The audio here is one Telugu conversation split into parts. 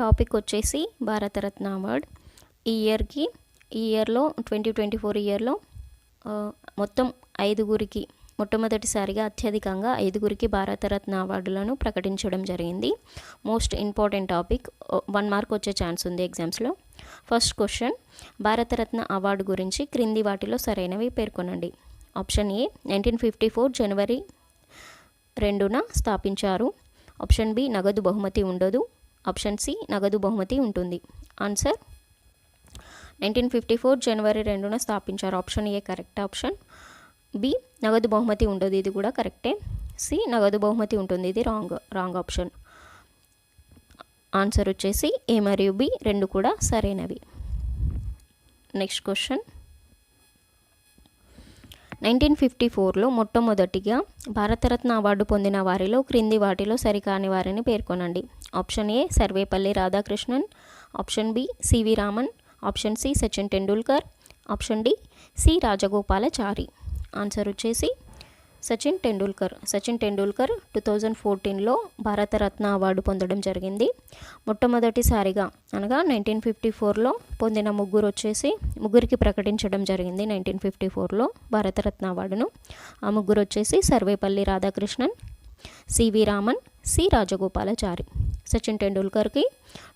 టాపిక్ వచ్చేసి భారతరత్న అవార్డ్. ఈ ఇయర్కి ఈ ఇయర్లో ట్వంటీ ట్వంటీ ఫోర్ ఇయర్లో మొత్తం ఐదుగురికి మొట్టమొదటిసారిగా అత్యధికంగా ఐదుగురికి భారతరత్న అవార్డులను ప్రకటించడం జరిగింది. Most important topic one mark వచ్చే ఛాన్స్ ఉంది ఎగ్జామ్స్లో. ఫస్ట్ క్వశ్చన్ భారతరత్న అవార్డు గురించి క్రింది వాటిలో సరైనవి పేర్కొనండి. Option A nineteen fifty four జనవరి రెండున స్థాపించారు. ఆప్షన్ బి నగదు బహుమతి ఉండదు. ఆప్షన్ సి నగదు బహుమతి ఉంటుంది. ఆన్సర్? నైన్టీన్ ఫిఫ్టీ ఫోర్ జనవరి రెండున స్థాపించారు. Option A correct option. B నగదు బహుమతి ఉండదు. ఇది కూడా కరెక్టే. సి నగదు బహుమతి ఉంటుంది. ఇది రాంగ్ రాంగ్ ఆప్షన్. ఆన్సర్ వచ్చేసి ఏ మరియు బి రెండు కూడా సరైనవి. Next question. నైన్టీన్ ఫిఫ్టీ ఫోర్లో మొట్టమొదటిగా భారతరత్న అవార్డు పొందిన వారిలో క్రింది వాటిలో సరికాని వారిని పేర్కొనండి. Option A Sarvepalli Radhakrishnan option B C V Raman option C Sachin Tendulkar option D C Rajagopalachari. Answer వచ్చేసి సచిన్ టెండూల్కర్. సచిన్ టెండూల్కర్ టూ థౌజండ్ ఫోర్టీన్లో భారతరత్న అవార్డు పొందడం జరిగింది. మొట్టమొదటిసారిగా అనగా నైన్టీన్ ఫిఫ్టీ ఫోర్లో పొందిన ముగ్గురు వచ్చేసి ముగ్గురికి ప్రకటించడం జరిగింది నైన్టీన్ ఫిఫ్టీ ఫోర్లో భారతరత్న అవార్డును. ఆ ముగ్గురు వచ్చేసి Sarvepalli Radhakrishnan C V Raman C. Rajagopalachari. Sachin టెండూల్కర్కి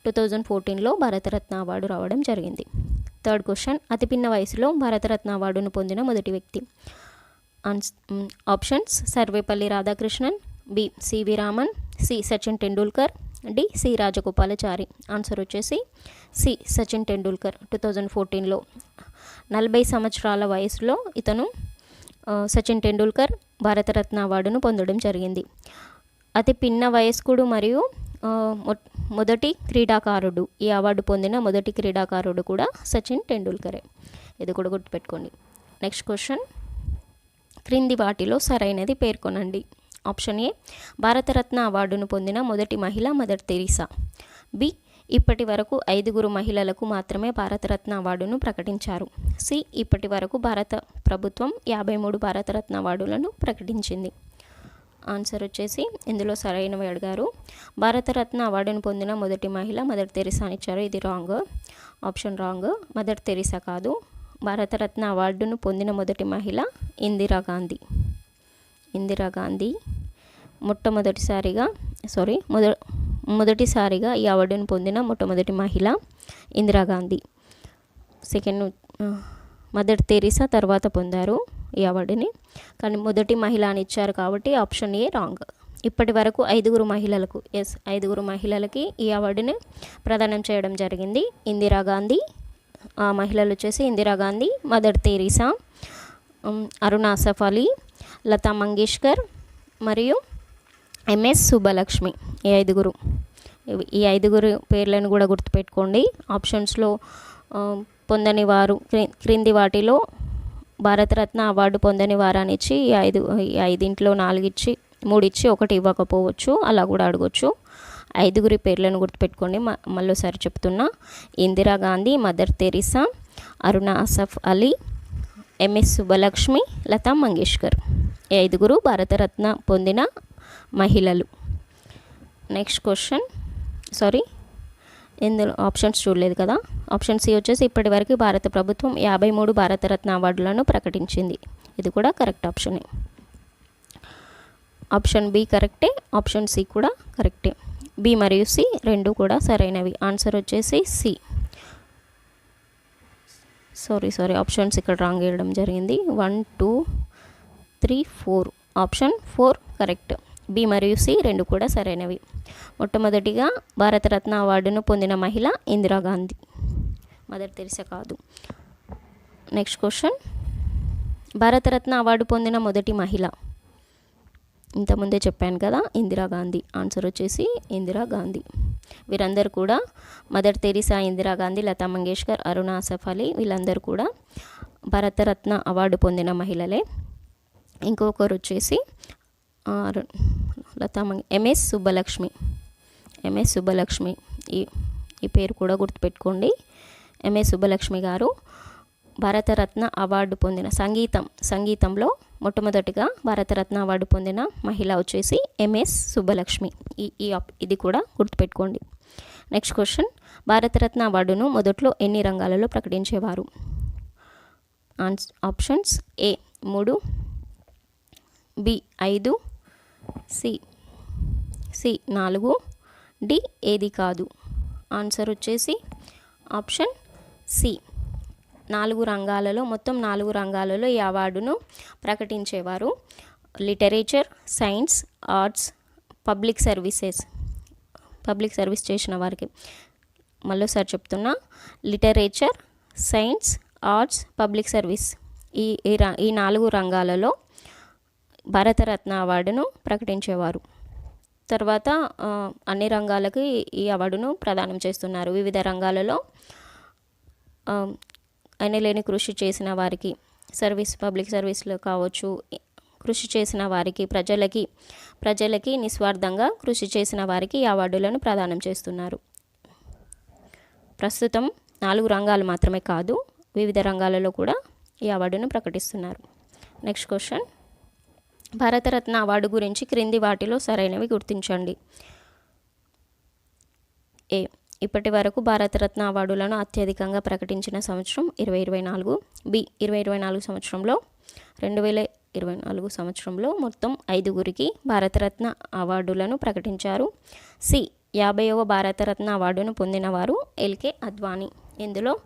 two thousand ఫోర్టీన్లో భారతరత్న అవార్డు రావడం జరిగింది. థర్డ్ క్వశ్చన్ అతి పిన్న వయసులో భారతరత్న అవార్డును పొందిన మొదటి వ్యక్తి. Ann's options Sarvepalli Radhakrishnan B. C V Raman C. Sachin Tendulkar D. C. Rajagopalachari. Answer వచ్చేసి C. Sachin Tendulkar. Two thousand ఫోర్టీన్లో నలభై సంవత్సరాల వయసులో ఇతను సచిన్ టెండూల్కర్ భారతరత్న అవార్డును పొందడం జరిగింది. అతి పిన్న వయస్కుడు మరియు మొదటి క్రీడాకారుడు. ఈ అవార్డు పొందిన మొదటి క్రీడాకారుడు కూడా సచిన్ టెండూల్కరే. ఇది కూడా గుర్తుపెట్టుకోండి. Next question. క్రింది వాటిలో సరైనది పేర్కొనండి. ఆప్షన్ ఏ భారతరత్న అవార్డును పొందిన మొదటి మహిళ మదర్ తెరీసా. బి ఇప్పటి వరకు ఐదుగురు మహిళలకు మాత్రమే భారతరత్న అవార్డును ప్రకటించారు. సి ఇప్పటి వరకు భారత ప్రభుత్వం యాభై మూడు భారతరత్న అవార్డులను ప్రకటించింది. ఆన్సర్ వచ్చేసి ఇందులో సరైనవి అడిగారు భారతరత్న అవార్డును పొందిన మొదటి మహిళ మదర్ తెరిసా అని ఇచ్చారు. ఇది wrong. Option wrong. Mother Teresa కాదు. భారతరత్న అవార్డును పొందిన మొదటి మహిళ ఇందిరాగాంధీ ఇందిరాగాంధీ మొట్టమొదటిసారిగా సారీ మొద మొదటిసారిగా ఈ అవార్డును పొందిన మొట్టమొదటి మహిళ ఇందిరాగాంధీ సెకండ్ మదర్ తెరీసా తర్వాత పొందారు ఈ అవార్డుని. కానీ మొదటి మహిళ అని ఇచ్చారు కాబట్టి ఆప్షన్ ఏ రాంగ్. ఇప్పటి వరకు ఐదుగురు మహిళలకు ఎస్ ఐదుగురు మహిళలకి ఈ అవార్డుని ప్రదానం చేయడం జరిగింది. ఇందిరాగాంధీ ఆ మహిళలు వచ్చేసి ఇందిరాగాంధీ మదర్ తెరీసా అరుణ అసఫ్ అలీ లతా మంగేష్కర్ మరియు ఎంఎస్ సుబ్బలక్ష్మి ఈ ఐదుగురు. ఈ ఐదుగురు పేర్లను కూడా గుర్తుపెట్టుకోండి. ఆప్షన్స్లో పొందని వారు క్రింది వాటిలో భారతరత్న అవార్డు పొందని వారాన్ని ఇచ్చి ఈ ఐదు ఈ ఐదింట్లో నాలుగిచ్చి మూడిచ్చి ఒకటి ఇవ్వకపోవచ్చు. అలా కూడా అడగొచ్చు. ఐదుగురి పేర్లను గుర్తుపెట్టుకోండి. మళ్ళీసారి చెప్తున్నా. Indira Gandhi Mother Teresa Aruna Asaf Ali M S Subbalakshmi Lata Mangeshkar. ఈ ఐదుగురు భారతరత్న పొందిన మహిళలు. నెక్స్ట్ క్వశ్చన్ సారీ ఇందులో ఆప్షన్స్ చూడలేదు కదా. ఆప్షన్ సి వచ్చేసి ఇప్పటి వరకు భారత ప్రభుత్వం యాభై మూడు భారతరత్న అవార్డులను ప్రకటించింది. ఇది కూడా కరెక్ట్ ఆప్షనే ఆప్షన్ బి కరెక్టే ఆప్షన్ సి కూడా కరెక్టే బి మరియు సి రెండు కూడా సరైనవి. ఆన్సర్ వచ్చేసి సి సారీ సారీ ఆప్షన్స్ ఇక్కడ రాంగ్ వేయడం జరిగింది. One two three four option four correct B మరియు సి రెండు కూడా సరైనవి. మొట్టమొదటిగా భారతరత్న అవార్డును పొందిన మహిళ ఇందిరాగాంధీ మదర్ తెరిసా కాదు. Next question. భారతరత్న అవార్డు పొందిన మొదటి మహిళ. ఇంతకుముందే చెప్పాను కదా ఇందిరాగాంధీ ఆన్సర్ వచ్చేసి ఇందిరాగాంధీ వీరందరూ కూడా మదర్ తెరిసా ఇందిరాగాంధీ లతా మంగేష్కర్ అరుణ అసఫ్ అలీ వీళ్ళందరూ కూడా భారతరత్న అవార్డు పొందిన మహిళలే. ఇంకొకరు వచ్చేసి లతా మంగ్ ఎంఎస్ సుబ్బలక్ష్మి. ఎంఎస్ సుబ్బలక్ష్మి ఈ ఈ పేరు కూడా గుర్తుపెట్టుకోండి. ఎంఎస్ సుబ్బలక్ష్మి గారు భారతరత్న అవార్డు పొందిన సంగీతం సంగీతంలో మొట్టమొదటిగా భారతరత్న అవార్డు పొందిన మహిళ వచ్చేసి ఎంఎస్ సుబ్బలక్ష్మి. ఈ ఈ ఇది కూడా గుర్తుపెట్టుకోండి. నెక్స్ట్ క్వశ్చన్ భారతరత్న అవార్డును మొదట్లో ఎన్ని రంగాలలో ప్రకటించేవారు? ఆన్స్ ఆప్షన్స్ ఏ మూడు బి ఐదు సి. సి నాలుగు. డి ఏది కాదు. ఆన్సర్ వచ్చేసి ఆప్షన్ సి. నాలుగు రంగాలలో మొత్తం నాలుగు రంగాలలో ఈ అవార్డును ప్రకటించేవారు. Literature science arts public services. Public service చేసిన వారికి మళ్ళీసారి చెప్తున్నా. Literature science arts public service. ఈ ఈ ర- ఈ నాలుగు రంగాలలో భారతరత్న అవార్డును ప్రకటించేవారు. తర్వాత అన్ని రంగాలకి ఈ అవార్డును ప్రదానం చేస్తున్నారు. వివిధ రంగాలలో ఆ, లేని కృషి చేసిన వారికి సర్వీస్ పబ్లిక్ సర్వీస్లో కావచ్చు కృషి చేసిన వారికి ప్రజలకి ప్రజలకి నిస్వార్థంగా కృషి చేసిన వారికి ఈ అవార్డులను ప్రదానం చేస్తున్నారు. ప్రస్తుతం నాలుగు రంగాలు మాత్రమే కాదు వివిధ రంగాలలో కూడా ఈ అవార్డును ప్రకటిస్తున్నారు. Next question. భారతరత్న అవార్డు గురించి క్రింది వాటిలో సరైనవి గుర్తించండి. ఏ. ఇప్పటి వరకు భారతరత్న అవార్డులను అత్యధికంగా ప్రకటించిన సంవత్సరం ఇరవై ఇరవై నాలుగు. బి. ఇరవై ఇరవై నాలుగు సంవత్సరంలో రెండు వేల ఇరవై నాలుగు సంవత్సరంలో మొత్తం ఐదుగురికి భారతరత్న అవార్డులను ప్రకటించారు. సి. యాభైవ భారతరత్న అవార్డును పొందినవారు ఎల్కే అద్వానీ. ఇందులో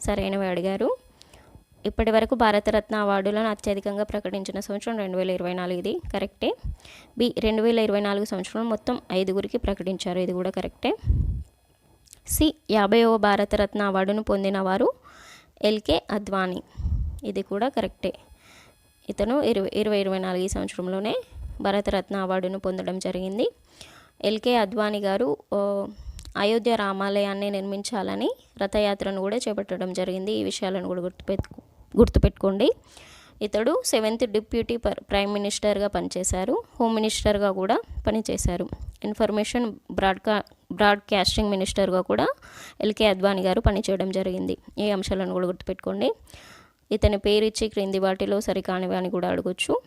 సరైనవి అడిగారు. ఇప్పటి వరకు భారతరత్న అవార్డులను అత్యధికంగా ప్రకటించిన సంవత్సరం రెండు వేల ఇరవై నాలుగుది కరెక్టే? బి రెండు వేల ఇరవై నాలుగు సంవత్సరంలో మొత్తం ఐదుగురికి ప్రకటించారు ఇది కూడా కరెక్టే. సి యాభైవ భారతరత్న అవార్డును పొందిన వారు ఎల్కే అద్వానీ ఇది కూడా కరెక్టే. ఇతను ఇరవై ఇరవై ఇరవై నాలుగు సంవత్సరంలోనే భారతరత్న అవార్డును పొందడం జరిగింది. ఎల్కే అద్వానీ గారు అయోధ్య రామాలయాన్ని నిర్మించాలని రథయాత్రను కూడా చేపట్టడం జరిగింది. ఈ విషయాలను కూడా గుర్తుపెట్టు గుర్తుపెట్టుకోండి. ఇతడు సెవెంత్ డిప్యూటీ పర్ ప్రైమ్ మినిస్టర్గా పనిచేశారు. హోమ్ మినిస్టర్గా కూడా పనిచేశారు. ఇన్ఫర్మేషన్ బ్రాడ్కా బ్రాడ్కాస్టింగ్ మినిస్టర్గా కూడా ఎల్కే అద్వానీ గారు పనిచేయడం జరిగింది. ఈ అంశాలను కూడా గుర్తుపెట్టుకోండి. ఇతని పేరు ఇచ్చి క్రింది వాటిలో సరికానివి అని కూడా అడగొచ్చు.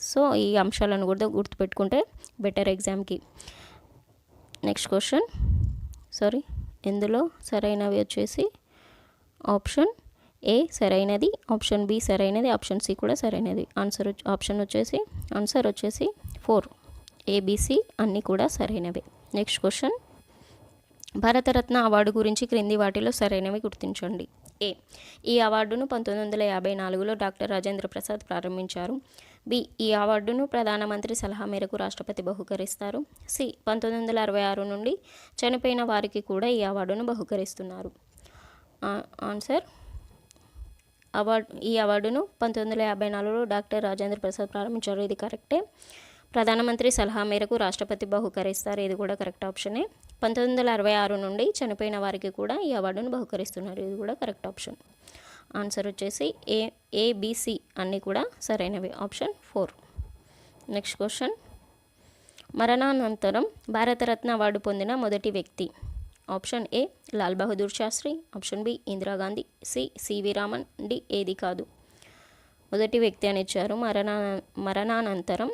సో ఈ అంశాలను కూడా గుర్తుపెట్టుకుంటే బెటర్ ఎగ్జామ్కి. Next question. సారీ ఇందులో సరైనవి వచ్చేసి ఆప్షన్ ఏ సరైనది? ఆప్షన్ బి సరైనది ఆప్షన్ సి కూడా సరైనది. ఆన్సర్ ఆప్షన్ వచ్చేసి ఆన్సర్ వచ్చేసి ఫోర్. ఏబిసి అన్నీ కూడా సరైనవే. Next question. భారతరత్న అవార్డు గురించి క్రింది వాటిలో సరైనవి గుర్తించండి. ఏ. ఈ అవార్డును పంతొమ్మిది వందల యాభై నాలుగులో డాక్టర్ రాజేంద్ర ప్రసాద్ ప్రారంభించారు. బి. ఈ అవార్డును ప్రధానమంత్రి సలహా మేరకు రాష్ట్రపతి బహుకరిస్తారు. సి. పంతొమ్మిది వందల అరవై ఆరు నుండి చనిపోయిన వారికి కూడా ఈ అవార్డును బహుకరిస్తున్నారు. ఆన్సర్? అవార్డు ఈ అవార్డును పంతొమ్మిది వందల యాభై నాలుగులో డాక్టర్ రాజేంద్ర ప్రసాద్ ప్రారంభించారు. ఇది కరెక్టే. ప్రధానమంత్రి సలహా మేరకు రాష్ట్రపతి బహుకరిస్తారు. ఇది కూడా కరెక్ట్ ఆప్షనే. పంతొమ్మిది వందల అరవై ఆరు నుండి చనిపోయిన వారికి కూడా ఈ అవార్డును బహుకరిస్తున్నారు. ఇది కూడా కరెక్ట్ ఆప్షన్. ఆన్సర్ వచ్చేసి ఏ ఏబిసి అన్నీ కూడా సరైనవి. Option four. Next question. మరణానంతరం భారతరత్న అవార్డు పొందిన మొదటి వ్యక్తి. Option A Lal Bahadur Shastri. Option B Indira Gandhi C CV Raman. D ఏది కాదు. మొదటి వ్యక్తి అని ఇచ్చారు. మరణా మరణానంతరం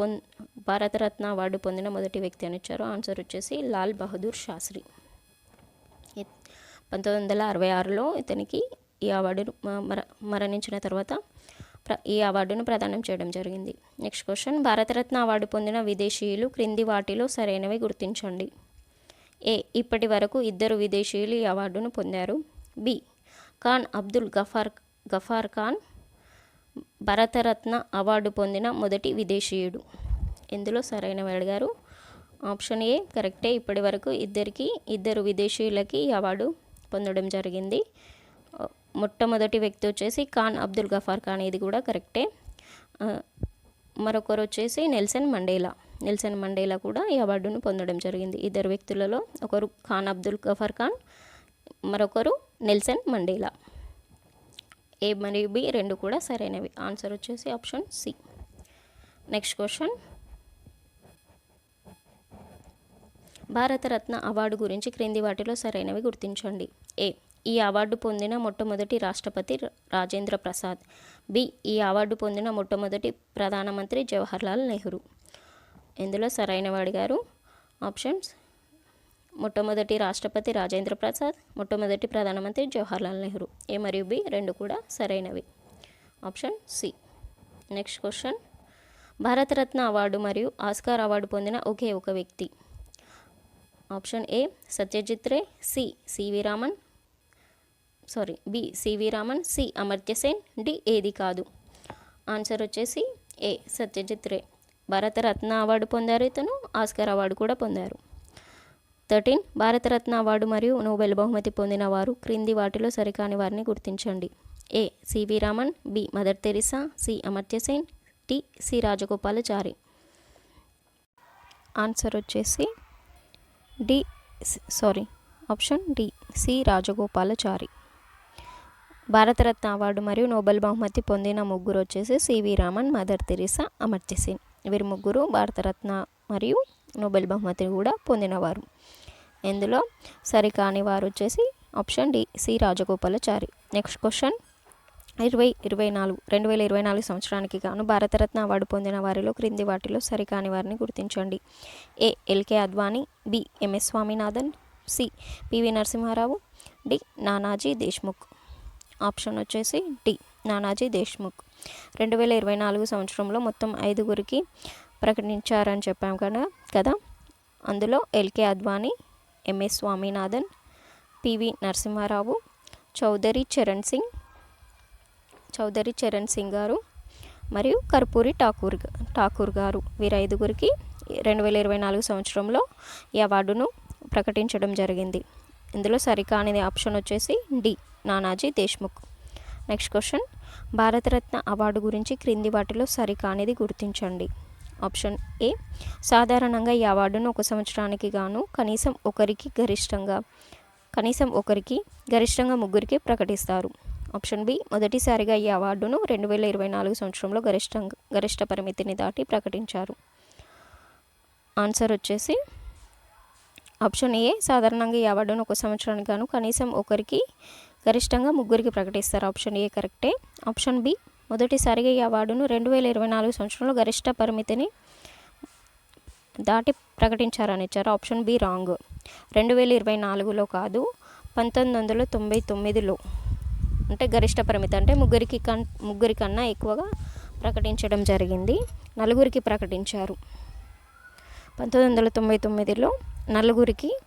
పొం భారతరత్న అవార్డు పొందిన మొదటి వ్యక్తి అని ఇచ్చారు. ఆన్సర్ వచ్చేసి లాల్ బహదూర్ శాస్త్రి. పంతొమ్మిది వందల అరవై ఆరులో ఇతనికి ఈ అవార్డును మ- మర మరణించిన తర్వాత ప్ర ఈ అవార్డును ప్రదానం చేయడం జరిగింది. Next question. భారతరత్న అవార్డు పొందిన విదేశీయులు క్రింది వాటిలో సరైనవి గుర్తించండి. ఏ ఇప్పటి వరకు ఇద్దరు విదేశీయులు ఈ అవార్డును పొందారు. బి ఖాన్ అబ్దుల్ గఫార్ గఫార్ ఖాన్ భరతరత్న అవార్డు పొందిన మొదటి విదేశీయుడు. ఇందులో సరైనవి అడిగారు ఆప్షన్ ఏ కరెక్టే. ఇప్పటి వరకు ఇద్దరికి ఇద్దరు విదేశీయులకి ఈ అవార్డు పొందడం జరిగింది. మొట్టమొదటి వ్యక్తి వచ్చేసి ఖాన్ అబ్దుల్ గఫార్ ఖాన్. ఇది కూడా కరెక్టే. మరొకరు వచ్చేసి నెల్సన్ మండేలా. నెల్సన్ మండేలా కూడా ఈ అవార్డును పొందడం జరిగింది. ఇద్దరు వ్యక్తులలో ఒకరు ఖాన్ అబ్దుల్ గఫర్ ఖాన్ మరొకరు నెల్సన్ మండేలా. ఏ మరియు బి రెండు కూడా సరైనవి. ఆన్సర్ వచ్చేసి option C. Next question. Bharat Ratna award గురించి క్రింది వాటిలో సరైనవి గుర్తించండి. ఏ. ఈ అవార్డు పొందిన మొట్టమొదటి రాష్ట్రపతి రాజేంద్ర ప్రసాద్. బి. ఈ అవార్డు పొందిన మొట్టమొదటి ప్రధానమంత్రి జవహర్లాల్ నెహ్రూ. ఇందులో సరైనవి అడిగారు ఆప్షన్స్. మొట్టమొదటి రాష్ట్రపతి రాజేంద్ర ప్రసాద్ మొట్టమొదటి ప్రధానమంత్రి జవహర్లాల్ నెహ్రూ. ఏ మరియు బి రెండు కూడా సరైనవి. Option C. Next question. Bharat Ratna award మరియు ఆస్కార్ అవార్డు పొందిన ఒకే ఒక వ్యక్తి. Option A. Satyajit Ray. C. CV Raman. Sorry B. CV Raman. C. Amartya Sen. D. ఏది కాదు. ఆన్సర్ వచ్చేసి ఏ. సత్యజిత్ రే. భారతరత్న అవార్డు పొందారు ఇతను ఆస్కార్ అవార్డు కూడా పొందారు. థర్టీన్ భారతరత్న అవార్డు మరియు నోబెల్ బహుమతి పొందిన వారు క్రింది వాటిలో సరికాని వారిని గుర్తించండి. A CV Raman B Mother Teresa C Amartya Sen D C Rajagopalachari. Answer వచ్చేసి D sorry option D C Rajagopalachari. Bharat Ratna award మరియు నోబెల్ బహుమతి పొందిన ముగ్గురు వచ్చేసి CV Raman Mother Teresa Amartya Sen. వీరి ముగ్గురు భారతరత్న మరియు నోబెల్ బహుమతి కూడా పొందినవారు. ఇందులో సరికాని వారు వచ్చేసి option D C Rajagopalachari. Next question. ఇరవై ఇరవై నాలుగు రెండు వేల ఇరవై నాలుగు సంవత్సరానికి గాను భారతరత్న అవార్డు పొందిన వారిలో క్రింది వాటిలో సరికాని వారిని గుర్తించండి. A. LK Advani B. MS Swaminathan C. PV Narasimha Rao D. Nanaji Deshmukh. Option వచ్చేసి డి. నానాజీ దేశ్ముఖ్. రెండు వేల ఇరవై నాలుగు సంవత్సరంలో మొత్తం ఐదుగురికి ప్రకటించారని చెప్పాం కదా కదా? అందులో LK Advani MS Swaminathan PV Narasimha Rao Chaudhary Charan Singh Chaudhary Charan Singh గారు మరియు కర్పూరి ఠాకూర్ ఠాకూర్ గారు. వీరు ఐదుగురికి రెండు వేల ఇరవై నాలుగు సంవత్సరంలో ఈ అవార్డును ప్రకటించడం జరిగింది. ఇందులో సరికానిది ఆప్షన్ వచ్చేసి D Nanaji Deshmukh. Next question. Bharat Ratna award గురించి క్రింది వాటిలో సరికానిది గుర్తించండి. ఆప్షన్ ఏ సాధారణంగా ఈ అవార్డును ఒక సంవత్సరానికి గాను కనీసం ఒకరికి గరిష్టంగా కనీసం ఒకరికి గరిష్టంగా ముగ్గురికి ప్రకటిస్తారు. ఆప్షన్ బి మొదటిసారిగా ఈ అవార్డును రెండు వేల ఇరవై నాలుగు సంవత్సరంలో గరిష్టంగా గరిష్ట పరిమితిని దాటి ప్రకటించారు. ఆన్సర్ వచ్చేసి ఆప్షన్ ఏ సాధారణంగా ఈ అవార్డును ఒక సంవత్సరానికి గాను కనీసం ఒకరికి గరిష్టంగా ముగ్గురికి ప్రకటిస్తారు. ఆప్షన్ ఏ కరెక్టే. ఆప్షన్ బి మొదటిసారిగా ఈ అవార్డును రెండు వేల ఇరవై నాలుగు సంవత్సరంలో గరిష్ట పరిమితిని దాటి ప్రకటించారని ఇచ్చారు. Option B wrong. రెండు వేల ఇరవై నాలుగులో కాదు పంతొమ్మిది వందల తొంభై తొమ్మిదిలో. అంటే గరిష్ట పరిమితి అంటే ముగ్గురికి కన్ ముగ్గురి కన్నా ఎక్కువగా ప్రకటించడం జరిగింది. నలుగురికి ప్రకటించారు. పంతొమ్మిది వందల తొంభై తొమ్మిదిలో నలుగురికి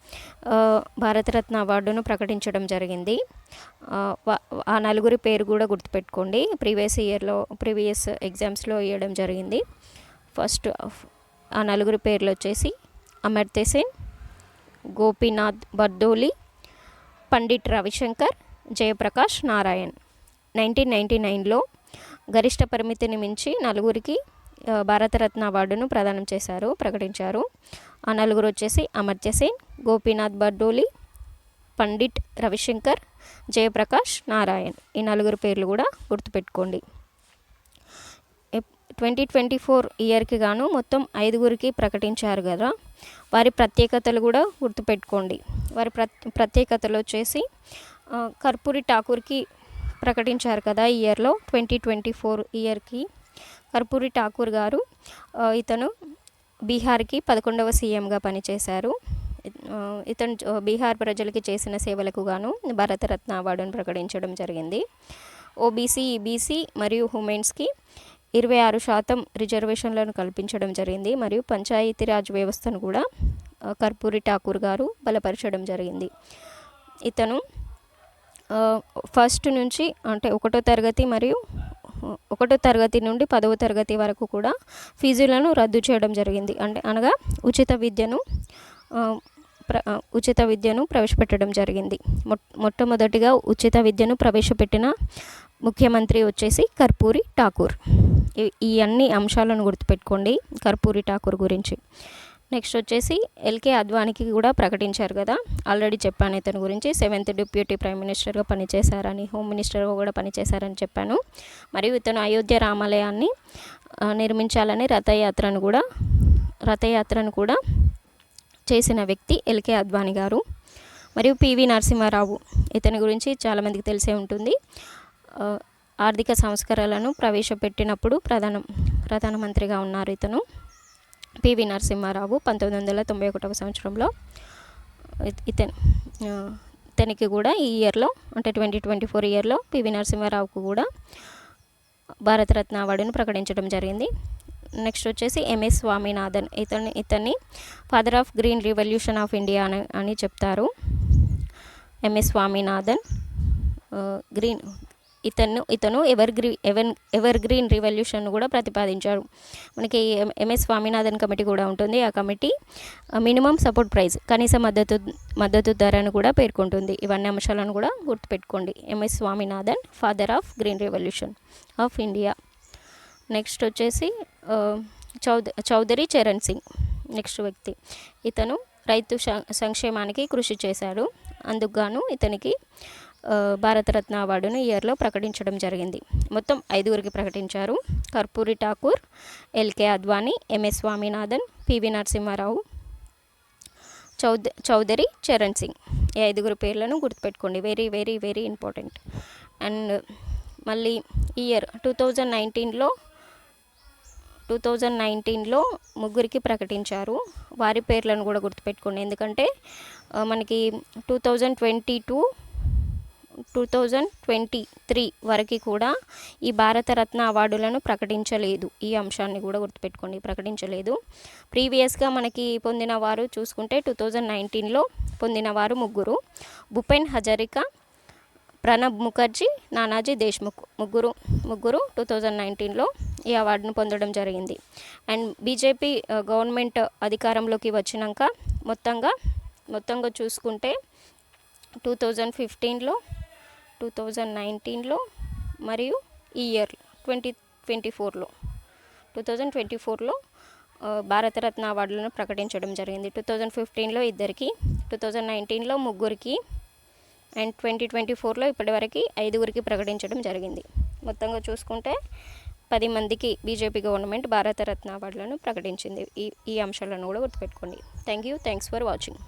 భారతరత్న అవార్డును ప్రకటించడం జరిగింది. ఆ, నలుగురి పేరు కూడా గుర్తుపెట్టుకోండి. ప్రీవియస్ ఇయర్లో ప్రీవియస్ ఎగ్జామ్స్లో ఇవ్వడం జరిగింది. ఫస్ట్ ఆ నలుగురి పేర్లు వచ్చేసి అమర్త్య సేన్ గోపీనాథ్ బర్దోలి పండిట్ రవిశంకర్ జయప్రకాష్ నారాయణ్. నైన్టీన్ నైంటీ నైన్లో గరిష్ట పరిమితిని మించి నలుగురికి భారతరత్న అవార్డును ప్రదానం చేశారు ప్రకటించారు. ఆ నలుగురు వచ్చేసి అమర్త్య సేన్ గోపీనాథ్ బర్డోలి పండిట్ రవిశంకర్ జయప్రకాష్ నారాయణ్. ఈ నలుగురు పేర్లు కూడా గుర్తుపెట్టుకోండి. ట్వంటీ ట్వంటీ ఫోర్ ఇయర్కి గాను మొత్తం ఐదుగురికి ప్రకటించారు కదా వారి ప్రత్యేకతలు కూడా గుర్తుపెట్టుకోండి. వారి ప్ర ప్రత్యేకతలు వచ్చేసి కర్పూరి ఠాకూర్కి ప్రకటించారు కదా ఈ ఇయర్లో ట్వంటీ ట్వంటీ ఫోర్ ఇయర్కి. కర్పూరి ఠాకూర్ గారు ఇతను బీహార్కి పదకొండవ సీఎంగా పనిచేశారు. ఇతను బీహార్ ప్రజలకి చేసిన సేవలకు గాను భారతరత్న అవార్డును ప్రకటించడం జరిగింది. ఓబీసీ ఈబీసీ మరియు ఉమెన్స్కి ఇరవై ఆరు శాతం రిజర్వేషన్లను కల్పించడం జరిగింది మరియు పంచాయతీరాజ్ వ్యవస్థను కూడా కర్పూరి ఠాకూర్ గారు బలపరచడం జరిగింది. ఇతను ఫస్ట్ నుంచి అంటే ఒకటో తరగతి మరియు ఒకటో తరగతి నుండి పదవ తరగతి వరకు కూడా ఫీజులను రద్దు చేయడం జరిగింది. అంటే అనగా ఉచిత విద్యను ప్ర ఉచిత విద్యను ప్రవేశపెట్టడం జరిగింది. మొ మొట్టమొదటిగా ఉచిత విద్యను ప్రవేశపెట్టిన ముఖ్యమంత్రి వచ్చేసి కర్పూరి ఠాకూర్. ఈ- ఈ అన్ని అంశాలను గుర్తుపెట్టుకోండి కర్పూరి ఠాకూర్ గురించి. నెక్స్ట్ వచ్చేసి ఎల్కే అద్వానికి కూడా ప్రకటించారు కదా. ఆల్రెడీ చెప్పాను ఇతని గురించి. సెవెంత్ డిప్యూటీ ప్రైమ్ మినిస్టర్గా పనిచేశారని హోమ్ మినిస్టర్గా కూడా పనిచేశారని చెప్పాను. మరియు ఇతను అయోధ్య రామాలయాన్ని నిర్మించాలని రథయాత్రను కూడా రథయాత్రను కూడా చేసిన వ్యక్తి ఎల్కే అద్వాని గారు. మరియు పివి నరసింహారావు ఇతని గురించి చాలామందికి తెలిసే ఉంటుంది. ఆర్థిక సంస్కరణలను ప్రవేశపెట్టినప్పుడు ప్రధాన ప్రధానమంత్రిగా ఉన్నారు ఇతను. పివి నరసింహారావు పంతొమ్మిది వందల తొంభై ఒకటవ సంవత్సరంలో ఇతను ఇతనికి కూడా ఈ ఇయర్లో అంటే ట్వంటీ ట్వంటీ ఫోర్ ఇయర్లో పివి నరసింహారావుకు కూడా భారతరత్న అవార్డును ప్రకటించడం జరిగింది. నెక్స్ట్ వచ్చేసి ఎంఎస్ స్వామినాథన్. ఇతని ఇతన్ని father of green revolution of India అని అని చెప్తారు. ఎంఎస్ స్వామినాథన్ గ్రీన్ ఇతను ఇతను ఎవర్ గ్రీ ఎవర్ ఎవర్ గ్రీన్ రివల్యూషన్ కూడా ప్రతిపాదించారు. మనకి ఎం- ఎంఎస్ స్వామినాథన్ కమిటీ కూడా ఉంటుంది. ఆ కమిటీ మినిమం సపోర్ట్ ప్రైస్ కనీస మద్దతు మద్దతు ధరను కూడా పేర్కొంటుంది. ఇవన్నీ అంశాలను కూడా గుర్తుపెట్టుకోండి. MS Swaminathan father of green revolution of India next వచ్చేసి చౌద చౌదరి చరణ్ సింగ్ నెక్స్ట్ వ్యక్తి. ఇతను రైతు సంక్షేమానికి కృషి చేశాడు అందుకు గాను ఇతనికి భారతరత్న అవార్డును ఈ ఇయర్లో ప్రకటించడం జరిగింది. మొత్తం ఐదుగురికి ప్రకటించారు. Karpoori Thakur LK Advani MS Swaminathan PV Narasimha Rao చౌద చౌదరి చరణ్ సింగ్. ఈ ఐదుగురు పేర్లను గుర్తుపెట్టుకోండి. Very very very important and మళ్ళీ ఇయర్ టూ థౌజండ్ నైన్టీన్లో టూ థౌజండ్ నైన్టీన్లో ముగ్గురికి ప్రకటించారు. వారి పేర్లను కూడా గుర్తుపెట్టుకోండి. ఎందుకంటే మనకి two thousand twenty two two thousand twenty three వరకు కూడా ఈ భారతరత్న అవార్డులను ప్రకటించలేదు. ఈ అంశాన్ని కూడా గుర్తుపెట్టుకోండి ప్రకటించలేదు. ప్రీవియస్గా మనకి పొందిన వారు చూసుకుంటే టూ థౌజండ్ నైన్టీన్లో పొందిన వారు ముగ్గురు. భూపెన్ హజరికా ప్రణబ్ ముఖర్జీ నానాజీ దేశ్ముఖ్ ముగ్గురు ముగ్గురు టూ థౌజండ్ నైన్టీన్లో ఈ అవార్డును పొందడం జరిగింది. అండ్ బీజేపీ గవర్నమెంట్ అధికారంలోకి వచ్చినాక మొత్తంగా మొత్తంగా చూసుకుంటే టూ థౌజండ్ ఫిఫ్టీన్లో టూ థౌజండ్ నైన్టీన్లో మరియు ఈ ఇయర్ ట్వంటీ ట్వంటీ ఫోర్లో. టూ థౌజండ్ ట్వంటీ ఫోర్లో భారతరత్న అవార్డులను ప్రకటించడం జరిగింది. టూ థౌజండ్ ఫిఫ్టీన్లో ఇద్దరికి టూ థౌజండ్ నైన్టీన్లో ముగ్గురికి అండ్ ట్వంటీ ట్వంటీ ఫోర్లో ఇప్పటివరకు ఐదుగురికి ప్రకటించడం జరిగింది. మొత్తంగా చూసుకుంటే పది మందికి బీజేపీ గవర్నమెంట్ భారతరత్న అవార్డులను ప్రకటించింది. ఈ ఈ అంశాలను కూడా గుర్తుపెట్టుకోండి. Thank you. Thanks for watching.